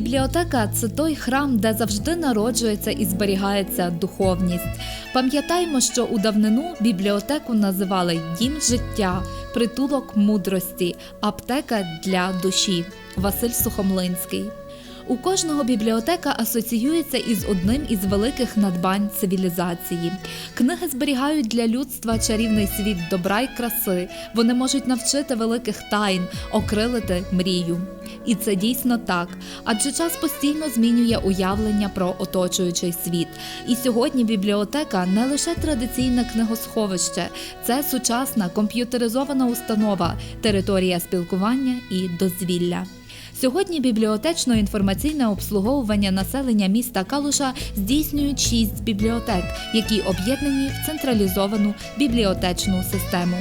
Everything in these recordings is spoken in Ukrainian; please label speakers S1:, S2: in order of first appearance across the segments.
S1: Бібліотека це той храм, де завжди народжується і зберігається духовність. Пам'ятаймо, що у давнину бібліотеку називали дім життя, притулок мудрості, аптека для душі. Василь Сухомлинський. У кожного бібліотека асоціюється із одним із великих надбань цивілізації. Книги зберігають для людства чарівний світ добра й краси. Вони можуть навчити великих тайн, окрилити мрію. І це дійсно так, адже час постійно змінює уявлення про оточуючий світ. І сьогодні бібліотека не лише традиційне книгосховище, це сучасна комп'ютеризована установа, територія спілкування і дозвілля. Сьогодні бібліотечно-інформаційне обслуговування населення міста Калуша здійснюють шість бібліотек, які об'єднані в централізовану бібліотечну систему.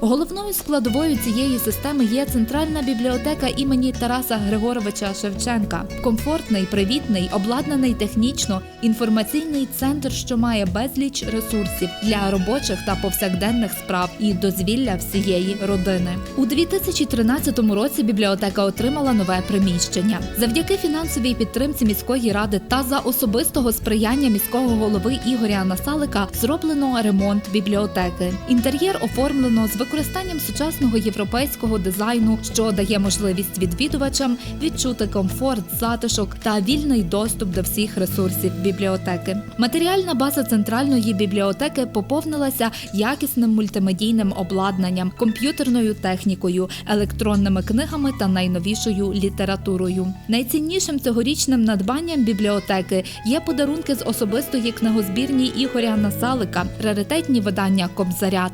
S1: Головною складовою цієї системи є центральна бібліотека імені Тараса Григоровича Шевченка. Комфортний, привітний, обладнаний технічно інформаційний центр, що має безліч ресурсів для робочих та повсякденних справ і дозвілля всієї родини. У 2013 році бібліотека отримала нове приміщення. Завдяки фінансовій підтримці міської ради та за особистого сприяння міського голови Ігоря Насалика зроблено ремонт бібліотеки. Інтер'єр оформлено з використанням сучасного європейського дизайну, що дає можливість відвідувачам відчути комфорт, затишок та вільний доступ до всіх ресурсів бібліотеки. Матеріальна база центральної бібліотеки поповнилася якісним мультимедійним обладнанням, комп'ютерною технікою, електронними книгами та найновішою літературою. Найціннішим цьогорічним надбанням бібліотеки є подарунки з особистої книгозбірні Ігоря Насалика, раритетні видання Кобзаря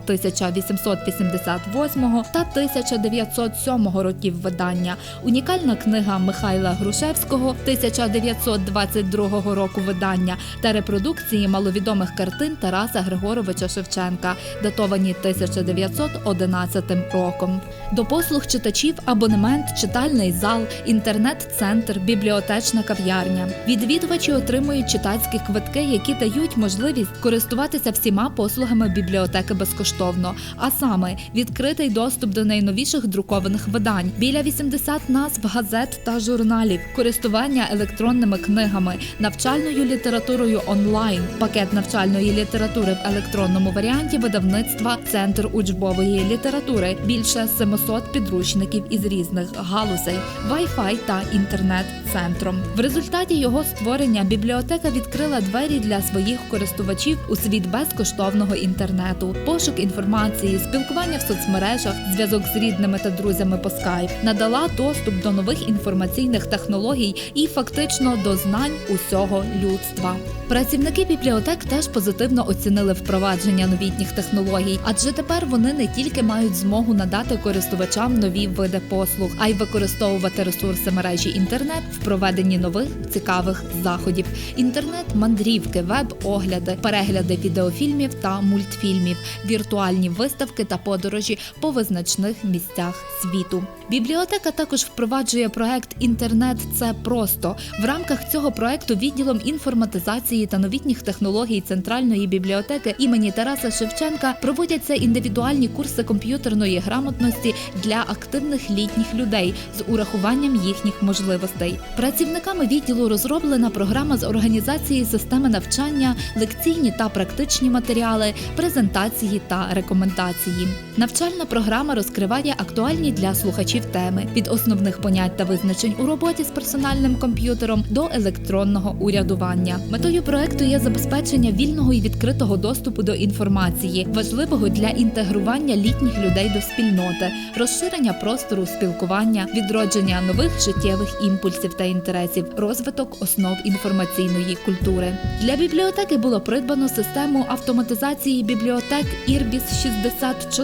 S1: 1888 та 1907 років видання, унікальна книга Михайла Грушевського 1922 року видання та репродукції маловідомих картин Тараса Григоровича Шевченка, датовані 1911 роком. До послуг читачів абонемент, читальний зал, інтернет-центр, бібліотечна кав'ярня. Відвідувачі отримують читацькі квитки, які дають можливість користуватися всіма послугами бібліотеки безкоштовно, а саме відкритий доступ до найновіших друкованих видань, біля 80 назв газет та журналів, користування електронними книгами, навчальною літературою онлайн, пакет навчальної літератури в електронному варіанті видавництва Центр учбової літератури, більше 700 підручників із різних галузей, Wi-Fi та інтернет-центром. В результаті його створення бібліотека відкрила двері для своїх користувачів у світ безкоштовного інтернету, пошук інформації, спілкування в соцмережах, зв'язок з рідними та друзями по скайп, надала доступ до нових інформаційних технологій і фактично до знань усього людства. Працівники бібліотек теж позитивно оцінили впровадження новітніх технологій, адже тепер вони не тільки мають змогу надати користувачам нові види послуг, а й використовувати ресурси мережі інтернет в проведенні нових цікавих заходів: інтернет-мандрівки, веб-огляди, перегляди відеофільмів та мультфільмів, віртуальні виставки та подорожі по визначних місцях світу. Бібліотека також впроваджує проект Інтернет це просто в рамках цього проекту відділом інформатизації та новітніх технологій центральної бібліотеки імені Тараса Шевченка проводяться індивідуальні курси комп'ютерної грамотності для активних літніх людей з урахуванням їхніх можливостей. Працівниками відділу розроблена програма з організації системи навчання, лекційні та практичні матеріали, презентації та рекомендації. Навчальна програма розкриває актуальні для слухачів теми від основних понять та визначень у роботі з персональним комп'ютером до електронного урядування. Метою проекту є забезпечення вільного і відкритого доступу до інформації, важливого для інтегрування літніх людей до спільноти, розширення простору спілкування, відродження нових життєвих імпульсів та інтересів, розвиток основ інформаційної культури. Для бібліотеки було придбано систему автоматизації бібліотек Ірбіс 64,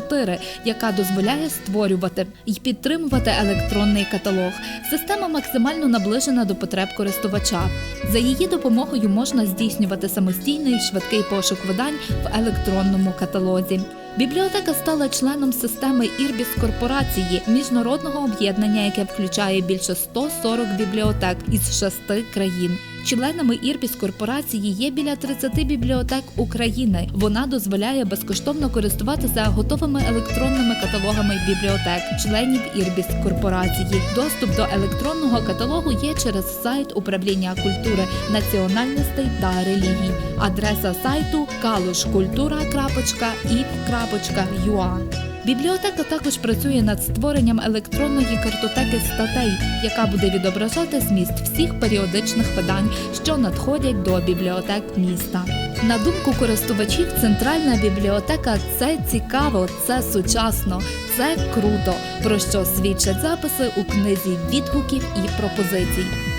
S1: яка дозволяє створювати і підтримувати електронний каталог. Система максимально наближена до потреб користувача. За її допомогою можна здійснювати самостійний швидкий пошук видань в електронному каталозі. Бібліотека стала членом системи Ірбіс Корпорації міжнародного об'єднання, яке включає більше 140 бібліотек із шести країн. Членами Ірбіс корпорації є біля 30 бібліотек України. Вона дозволяє безкоштовно користуватися готовими електронними каталогами бібліотек, членів Ірбіс корпорації. Доступ до електронного каталогу є через сайт управління культури національностей та релігій. Адреса сайту kalushkultura.if.ua Бібліотека також працює над створенням електронної картотеки статей, яка буде відображати зміст всіх періодичних видань, що надходять до бібліотек міста. На думку користувачів, центральна бібліотека це цікаво, це сучасно, це круто, про що свідчать записи у книзі відгуків і пропозицій.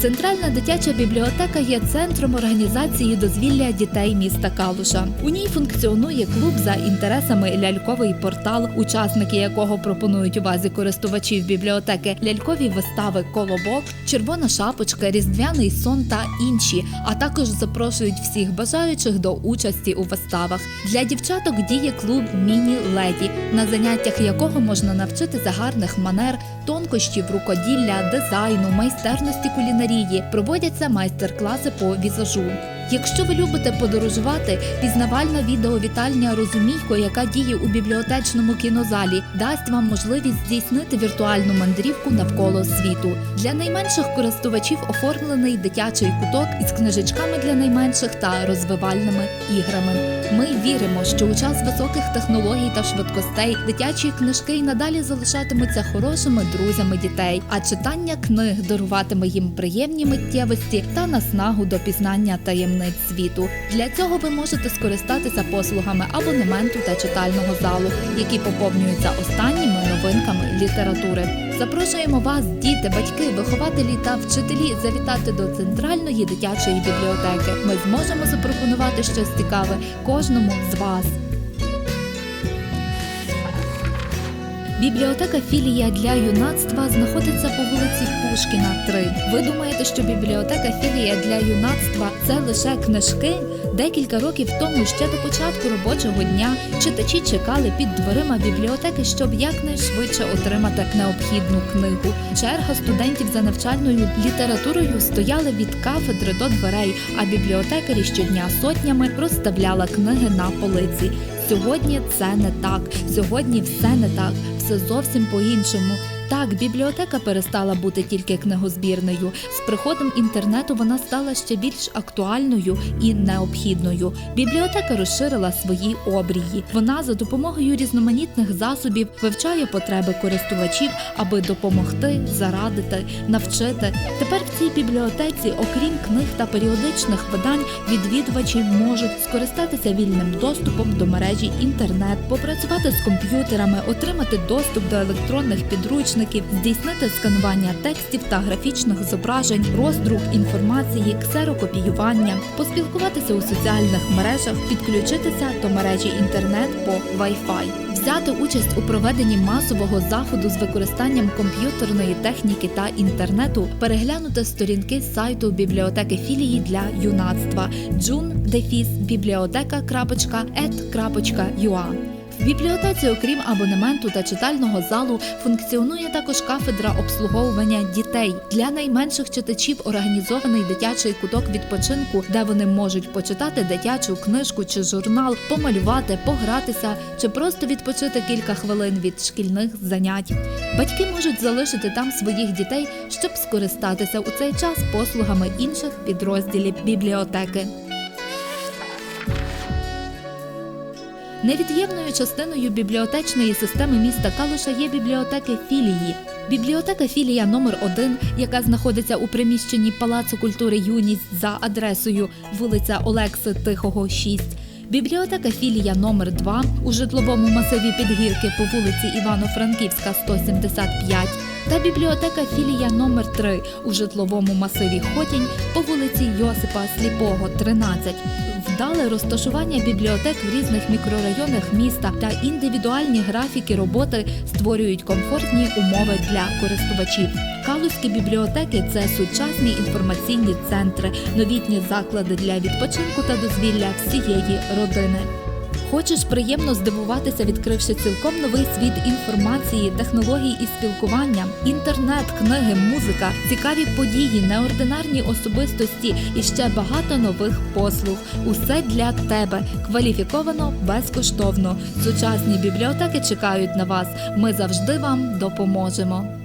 S1: Центральна дитяча бібліотека є центром організації дозвілля дітей міста Калуша. У ній функціонує клуб за інтересами ляльковий портал, учасники якого пропонують увазі користувачів бібліотеки лялькові вистави Колобок, Червона шапочка, Різдвяний сон та інші, а також запрошують всіх бажаючих до участі у виставах. Для дівчаток діє клуб Міні Леді, на заняттях якого можна навчитися гарних манер, тонкощів рукоділля, дизайну, майстерності кулінарії. Проводяться майстер-класи по візажу. Якщо ви любите подорожувати, пізнавальна відеовітальня Розумійко, яка діє у бібліотечному кінозалі, дасть вам можливість здійснити віртуальну мандрівку навколо світу. Для найменших користувачів оформлений дитячий куток із книжечками для найменших та розвивальними іграми. Ми віримо, що у час високих технологій та швидкостей дитячі книжки й надалі залишатимуться хорошими друзями дітей, а читання книг даруватиме їм приємні миттєвості та наснагу до пізнання таємниць світу. Для цього ви можете скористатися послугами абонементу та читального залу, які поповнюються останніми новинками літератури. Запрошуємо вас, діти, батьки, вихователі та вчителі, завітати до центральної дитячої бібліотеки. Ми зможемо запропонувати щось цікаве кожному з вас. Бібліотека філія для юнацтва знаходиться по вулиці Пушкіна, 3. Ви думаєте, що бібліотека філія для юнацтва це лише книжки? Декілька років тому, ще до початку робочого дня, читачі чекали під дверима бібліотеки, щоб якнайшвидше отримати необхідну книгу. Черга студентів за навчальною літературою стояла від кафедри до дверей, а бібліотекарі щодня сотнями розставляла книги на полиці. Сьогодні це не так. Сьогодні все не так, все зовсім по-іншому. Так, бібліотека перестала бути тільки книгозбірною. З приходом інтернету вона стала ще більш актуальною і необхідною. Бібліотека розширила свої обрії. Вона за допомогою різноманітних засобів вивчає потреби користувачів, аби допомогти, зарадити, навчити. Тепер в цій бібліотеці, окрім книг та періодичних видань, відвідувачі можуть скористатися вільним доступом до мережі інтернет, попрацювати з комп'ютерами, отримати доступ до електронних підручників, здійснити сканування текстів та графічних зображень, роздрук інформації, ксерокопіювання, поспілкуватися у соціальних мережах, підключитися до мережі інтернет по Wi-Fi. Взяти участь у проведенні масового заходу з використанням комп'ютерної техніки та інтернету, переглянути сторінки сайту бібліотеки філії для юнацтва jun-biblioteka.et.ua в бібліотеці, окрім абонементу та читального залу, функціонує також кафедра обслуговування дітей. Для найменших читачів організований дитячий куток відпочинку, де вони можуть почитати дитячу книжку чи журнал, помалювати, погратися чи просто відпочити кілька хвилин від шкільних занять. Батьки можуть залишити там своїх дітей, щоб скористатися у цей час послугами інших підрозділів бібліотеки. Невід'ємною частиною бібліотечної системи міста Калуша є бібліотеки філії. Бібліотека філія номер 1 яка знаходиться у приміщенні Палацу культури Юність за адресою вулиця Олекси Тихого, 6. Бібліотека філія номер 2 у житловому масиві Підгірки по вулиці Івано-Франківська, 175 та бібліотека філія номер 3 у житловому масиві Хотінь по вулиці Йосипа Сліпого, 13. Вдале розташування бібліотек в різних мікрорайонах міста та індивідуальні графіки роботи створюють комфортні умови для користувачів. Калузькі бібліотеки це сучасні інформаційні центри, новітні заклади для відпочинку та дозвілля всієї родини. Хочеш приємно здивуватися, відкривши цілком новий світ інформації, технологій і спілкування, інтернет, книги, музика, цікаві події, неординарні особистості і ще багато нових послуг. Усе для тебе кваліфіковано безкоштовно. Сучасні бібліотеки чекають на вас. Ми завжди вам допоможемо.